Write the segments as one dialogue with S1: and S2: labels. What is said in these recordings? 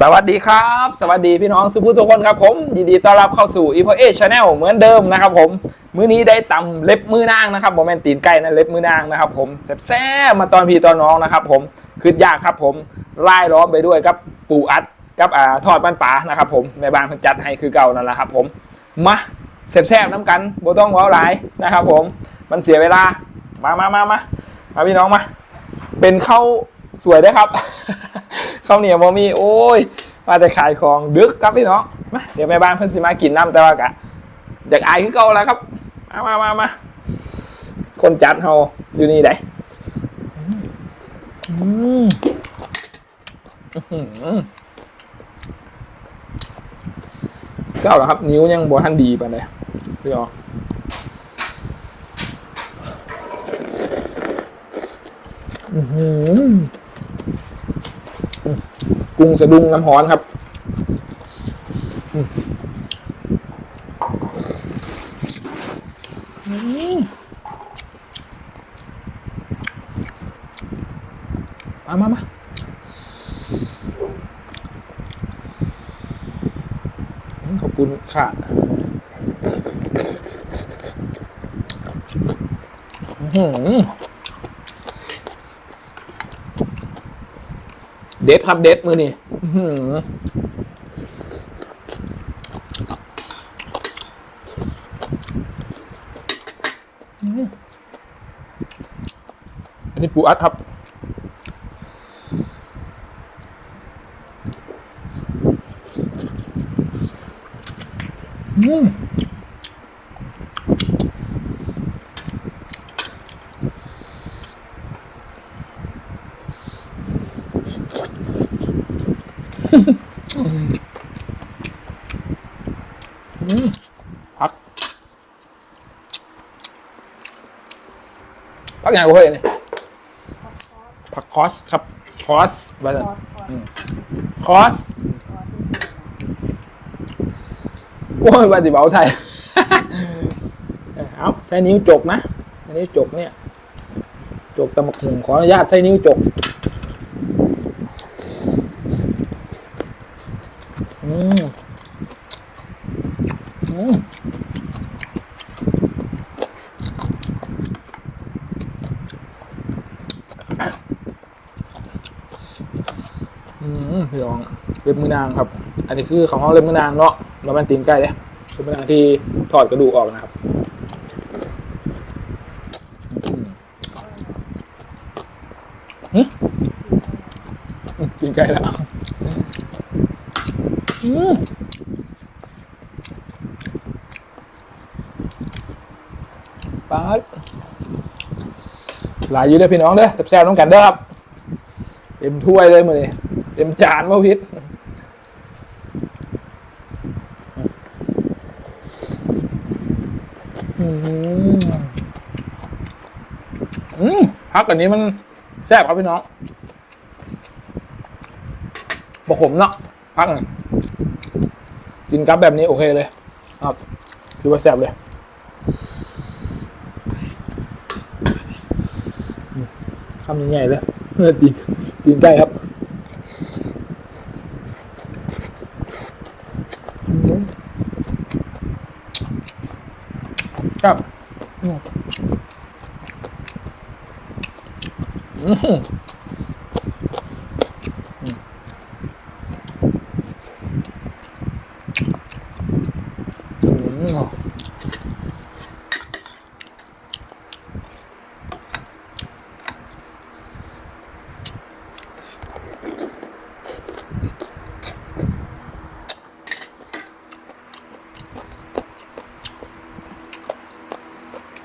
S1: สวัสดีครับ สวัสดีพี่น้องสุภุทุกคนครับผมยินดีต้อนรับเข้าสู่ e p o a Channel เหมือนเดิมนะครับผม มื้อนี้ได้ตำเล็บมือนางนะครับโมเมนตีนไก่นะเล็บมือนางนะครับผมแซ่บมาตอนพี่ตอนน้องนะครับผมคือยากครับผมไล่ล้อมไปด้วยกับปูอัดกับอ่าทอดมันปลานะครับผมแม่บ้านเพิ่นจัดให้คือเก่านั่นแหละครับผมมาแซ่บๆน้ำกันโบต้องว้าหลายนะครับผมมันเสียเวลามามามามามาพี่น้องมา เป็นข้าวสวยได้ครับ ข้าวเหนียวมมีโอ้ยมาแต่ขายของดึกครับพี่น้องมาเดี๋ยวแม่บ้านเพิ่นสิมากินน้ำแต่ว่ากะอยากอายขึ้นเก่าแล้วครับมามามามาคนจัดเฮาอยู่นี่ได้อืมอื้อหือเก้าแล้วครับ นิ้วยังบ่ทันดีไปานใดพี่น้องอื้อหื อกุ้งสะดุ้งน้ำฮ้อนครับอืมอืมมามามาอืมขอบคุณค่ะอื้อหือ เด็ดครับเด็ดมือนี่อันนี้ปูอัดครับอืม พักพักไงกูเฮ้ยเนี่ยพักคอสครับ คอสไปเลย
S2: คอร์สคอร์ส
S1: คอส
S2: คอร์สที่สี่
S1: โอ้ยว่าสิเบาไทยเออเอาใช้นิ้วจกนะอันนี้จกเนี่ย จกตะมกหุงขออนุญาตใช้นิ้วจก อืม อืมอืมพี่น้องเล็บมือนางครับ อันนี้คือของห้องเล็บมือนางเนาะแล้วมันตีนไก่เลยเล็บมือนางที่ถอดกระดูกออกนะครับอืมหืมตีนไก่แล้ว อืมปาด หลายอยู่เด้อพี่น้องเด้อแซ่บๆน้องกันเด้อครับ เต็มถ้วยเลยมือนี้เต็มจานมาพิษอืมอืมพักอันนี้มันแซ่บครับพี่น้องบกขมเนาะพักหนึ่งกินกับแบบนี้โอเคเลย ครับถือว่าแซ่บเลย ทำยังไงเล้ตีนตีนไก่ครับครับอืมอืม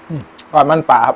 S1: อืม ก่อนมันป่าครับ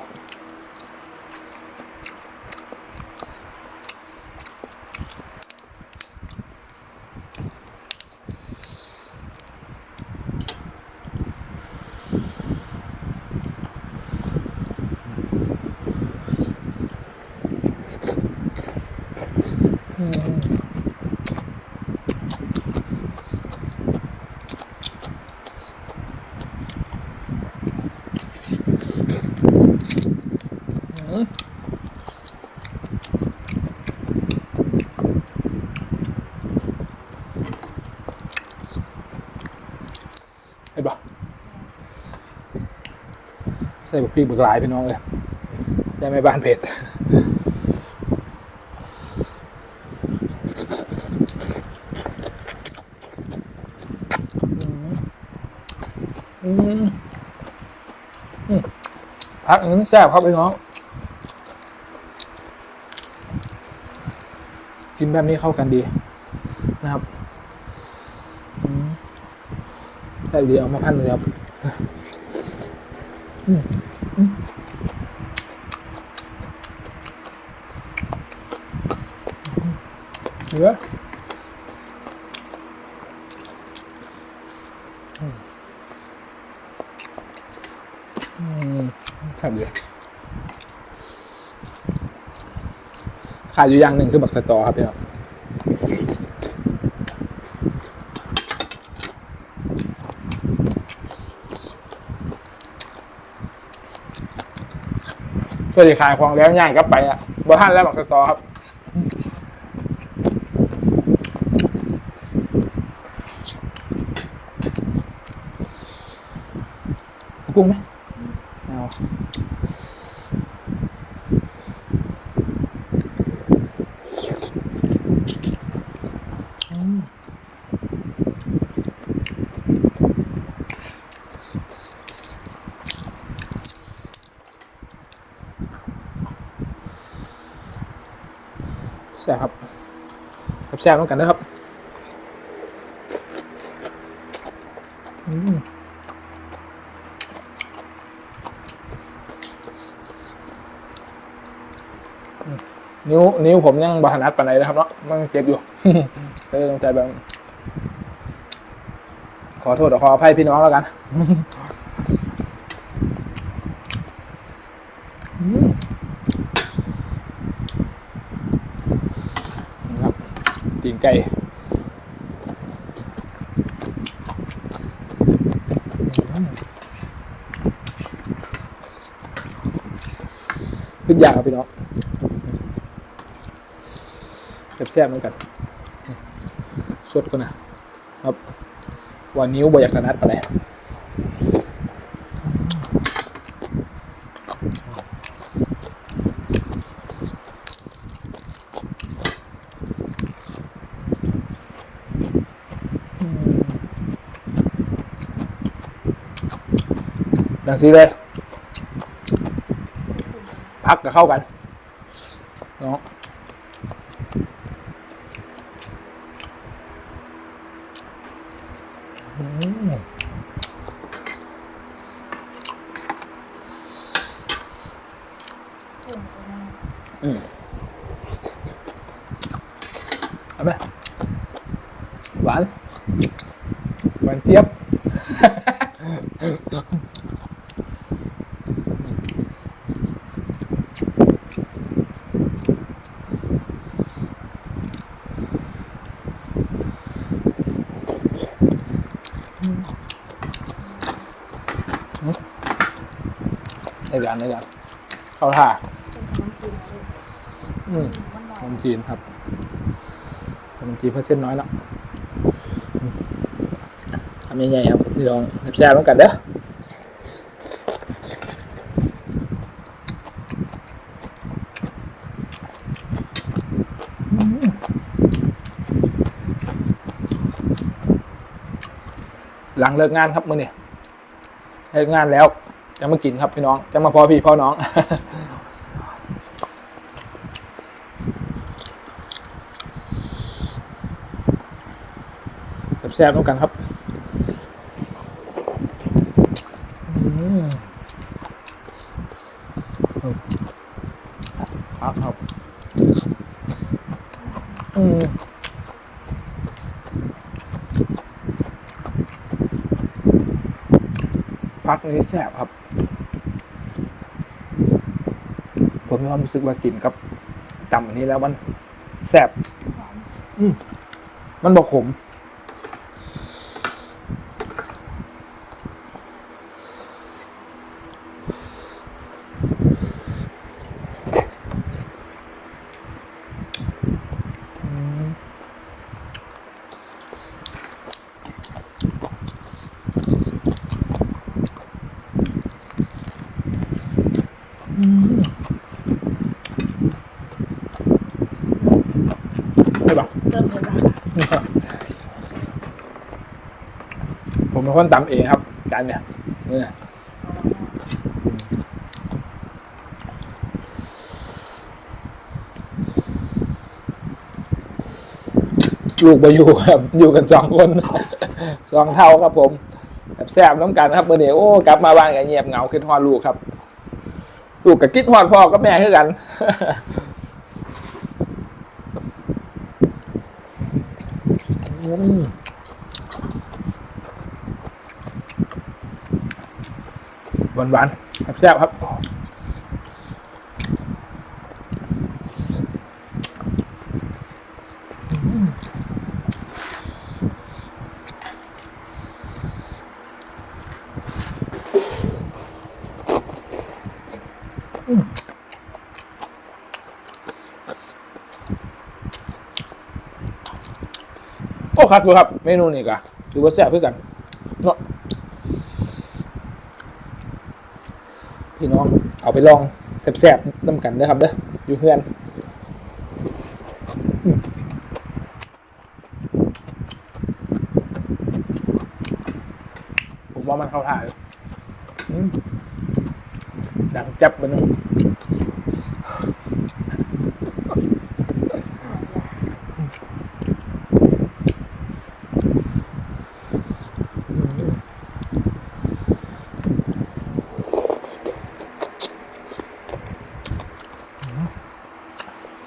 S1: เห็นปะใส่บุกพี่บุกหลายพี่น้องเลยได้ไหมบ้านเผ็ดพักอันนี้แซ่บครับพี่น้อง กินแบบนี้เข้ากันดีนะครับแซ่ดีเอามาพันเลยครับเหลืออืมอืมครับเดีย ขาดอยู่อย่างหนึ่งคือบักสตอครับพี่น้องก็จะขายของแล้วย่างกลับไปอะบ่ทันแล้วบักสตอครับกุ้งไหม แซ่บครับแซ่บต้องกันนะครับนิ้วนิ้วผมยังบานัดปานไหนนะครับเนาะมันเจ็บอยู่เออต้องใจแบบขอโทษขออภัยพี่น้องแล้วกัน อืมนะครับ ตีนไก่ขึ้นยากครับพี่น้องแซ่บๆเหมือนกัน สดก็นะครับ วันนิ้วบอยากกระนัดไปเลย ดังซีเลยพักกับเข้ากันเนาะเอาไหมหวานหวานเจี๊ยบ ในการในการเข้าท่าอืมขนมจีนครับขนมจีนเพิ่มเส้นน้อยแล้วทำยังไงครับพี่ลองแซ่บๆต้องกันเด้อหลังเลิกงานครับมื้อนี้เลิกงานแล้ว จะมากินครับพี่น้องจะมาพอพี่พ่อน้องแซ่บๆต้องกันครับอืมครับครับอืม พักนี้แซ่บครับ ผมมีความรู้สึกว่ากินกับต่ำอันนี้แล้วมันแซ่บอืมมันบอกขม ผมเป็นคนตำเองครับจานเนี่ยเนี่ยลูกไปอยู่ครับ อยู่กันสองคนสองเท่าครับผมแบบแซบน้ำกันครับเมื่อเนี้โอ้กลับมาบ้านอย่างเงียบเหงาคิดฮอดลูกครับ ลูกกับคิดฮอดพ่อกับแม่เท่ากัน หวานหวานๆแซ่บครับ โอ้ครับดูครับ เมนูนี้ก็ถือว่าแซ่บเพื่อกันเนาะพี่น้องเอาไปลองแซ่บๆน้ำกันเด้ครับเด้ออยู่เพื่อนผมว่ามันเข้าท่าอยู่อืมดังจับมันง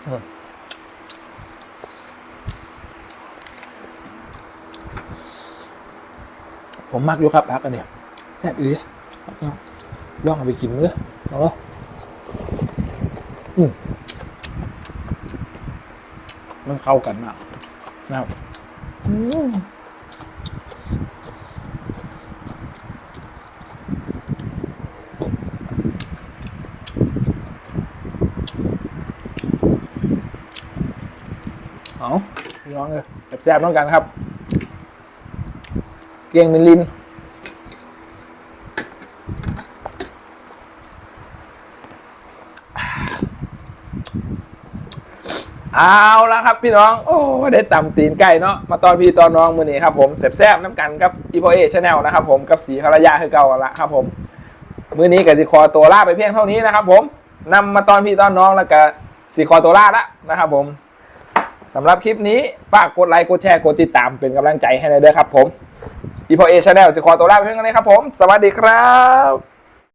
S1: ผมมักอยู่ครับพักกันเนี่ยแซ่บอีลองเอาไปกินเลยเอาละอืมมันเข้ากันมากนะครับ อืมเอาพี่ น้องเลยแซ่บๆต้องกันครับ เกียงมินลินเอาละครับพี่น้อง โอ้ได้ต่ำตีนไก่เนาะมาตอนพี่ตอนน้องมือนี้ครับผมแซ่บๆน้ำกันกับอีโพเอชแนลนะครับผมกับสีภรรยาคือเก่าละครับผม มือนี้กับสีคอตัวล่าไปเพียงเท่านี้นะครับผมนำมาตอนพี่ตอนน้องแล้วก็สีคอตัวล่าละนะครับผม สำหรับคลิปนี้ ฝากกดไลค์ กดแชร์ กดติดตามเป็นกำลังใจให้เลยด้อครับผมอีพอเอชแนลจะขอตัวลาไปเพียงเท่านี้ครับผม สวัสดีครับ